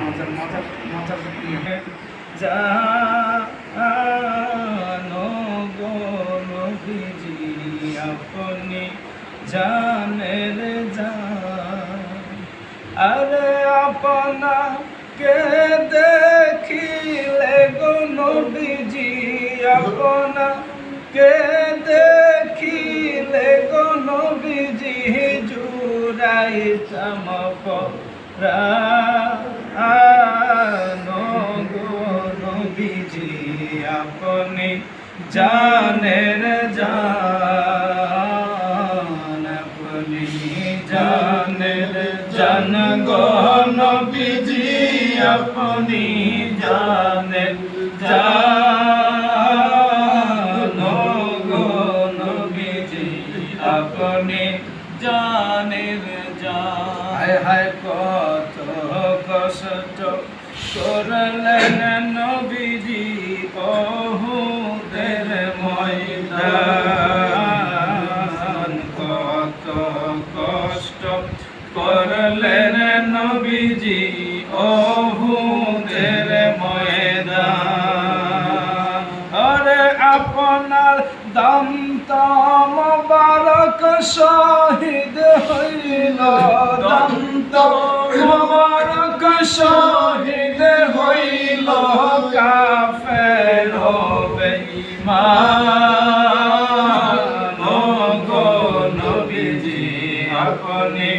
মজার মজার ইয়ে। জানো গো নবীজি, আপনি জানের জান আরে আপনাকে দেখিলে গো নবীজি, আপনাকে দেখিলে গো নবীজি, জুড়াই চমক গো নবীজি আপনি জানের জান, আপনি জানের জান গো নবীজি আপনি জানের জান গো নবীজি আপনি জানের জান। হায় হায়, কত কষ্ট করলেন নবীজি বহুদের ময়দান। কত কষ্ট করলেন নবীজি অহুদের ময়দান। আরে আপনার দন্ত মোবারক শহীদ হইল দন্ত মোবারক শহীদ হইল কাফের বেঈমান ও নবীজি আপনি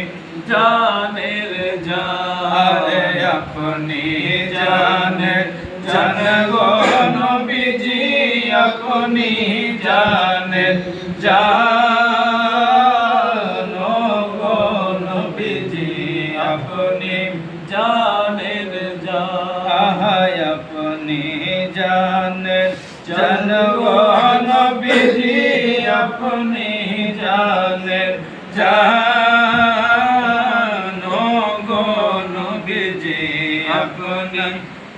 জানের জানে আপনি জানে, জান গো নবীজি, আপনি জানেন, জান।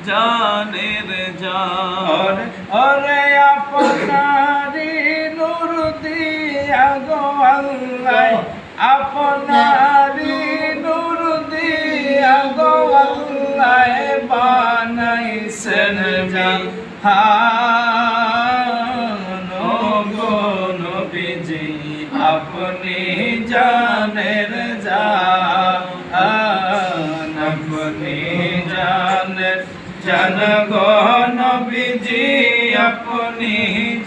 জানের জান। ওরে আপনারি নূর দিয়া গো আল্লাহ। আপনারি নূর দিয়া গো আল্লাহ বানাইছেন জাহান জান গো নবীজি আপনি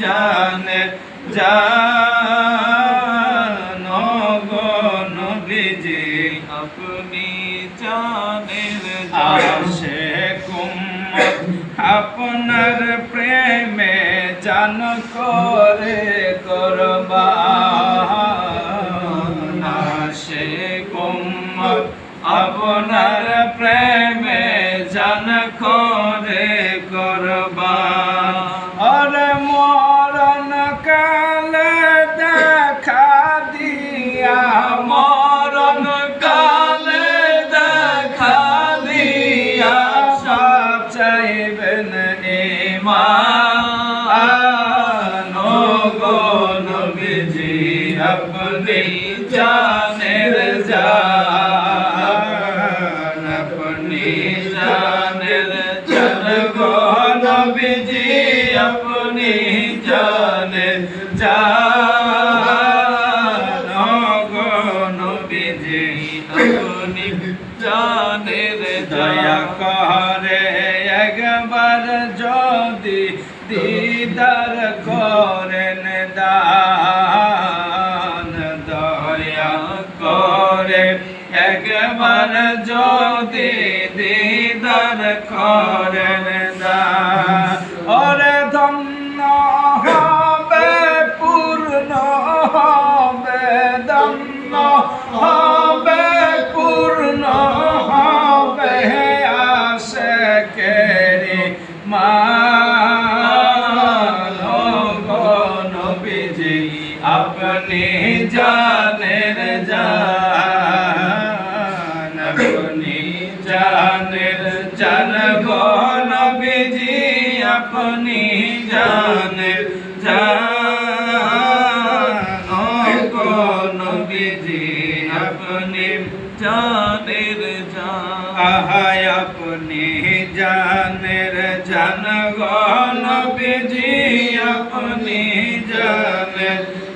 জানের জান নবীজি আপনি জানের জান। ও গো নবীজি আপনি জানের দয়া করে একবার যদি দিদার করেন দান। দয়া করে একবার যদি দিদার করেন জান গনবিজি আপনি জান জান গনবিজি আপনি জানের জান। আহায় আপনি জানের জান গনবিজি আপনি জান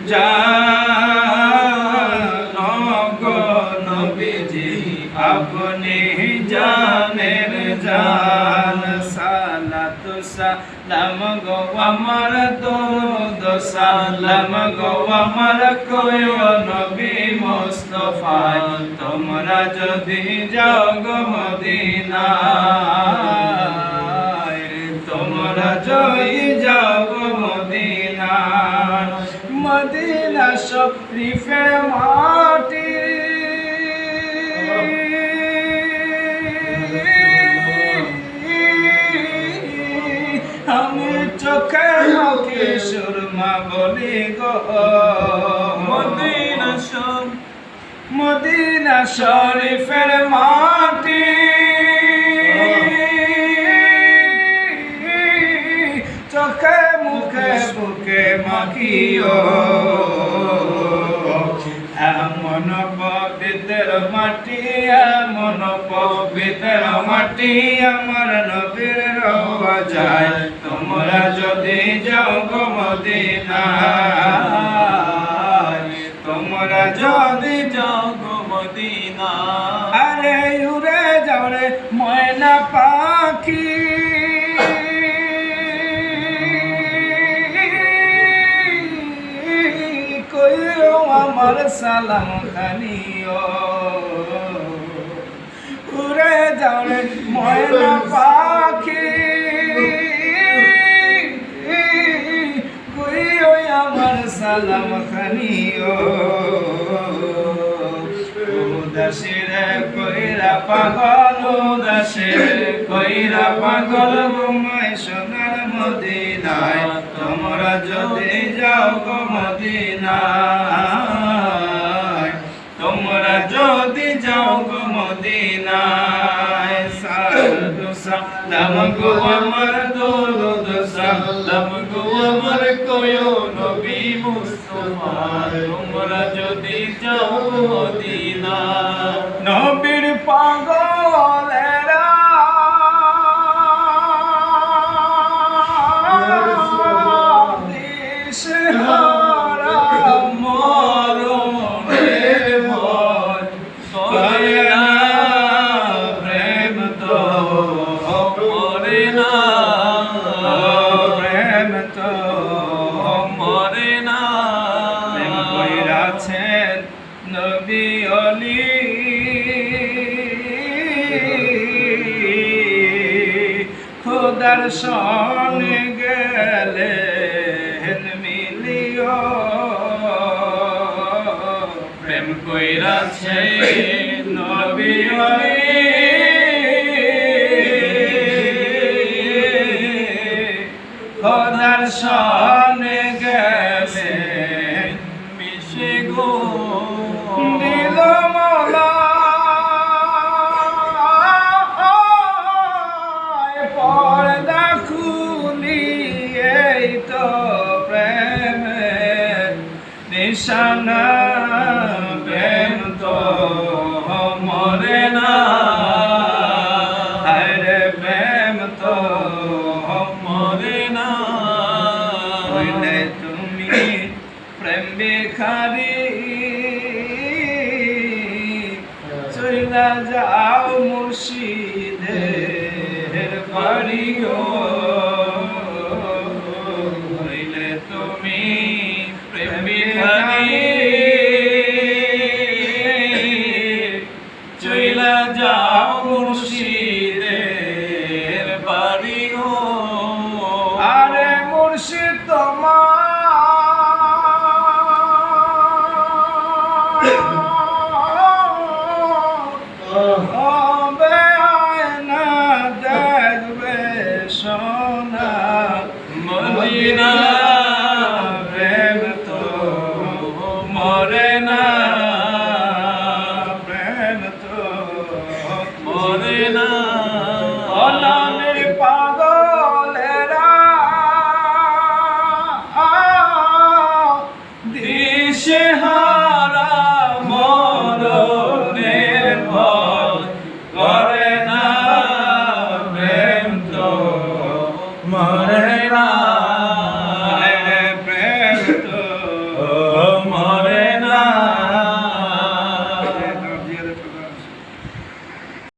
জান। আমার দরুদ সালাম গো, আমার কয় নবী মুস্তফা, তোমরা যদি যাও গো মদিনায়, তোমরা যদি যাও গো মদিনায়, মদিনা শরীফের মাটি বলি গো। মদিনা সব মদিনা শরীফের মাটি। চোখে মুখে বুকে মাখিও। এমন পবিত্র মাটি, এমন পবিত্র মাটি আমার নবীর যায় তোমরা যদি যাও গো মদিনায়, তোমরা যদি যাও গো মদিনা আরে উড়ে যাও রে ময়না পাখি। কইও আমার সালাম খানিও। উদাসীর কইরা পাগল উদাসীর কইরা পাগল ঘুমায় সোনার মদিনায়। তোমরা যদি যাও গো মদিনায়, তোমরা যদি যাও গো মদিনায়। সাধু সালাম গো আমার দরুদ, সালাম গো আমার কয়ো নবী মুস্তফা। তোমরা যদি যাও মদিনা খোদার সনে গেলে মিলিও। প্রেম কইরাছে নবী সনে গেলে নিশানা প্রেম তো মরে না। আরে প্রেম তো মরে না। হইলে তুমি প্রেম বিখারি চইলা যাও মুর্শিদের বাড়ি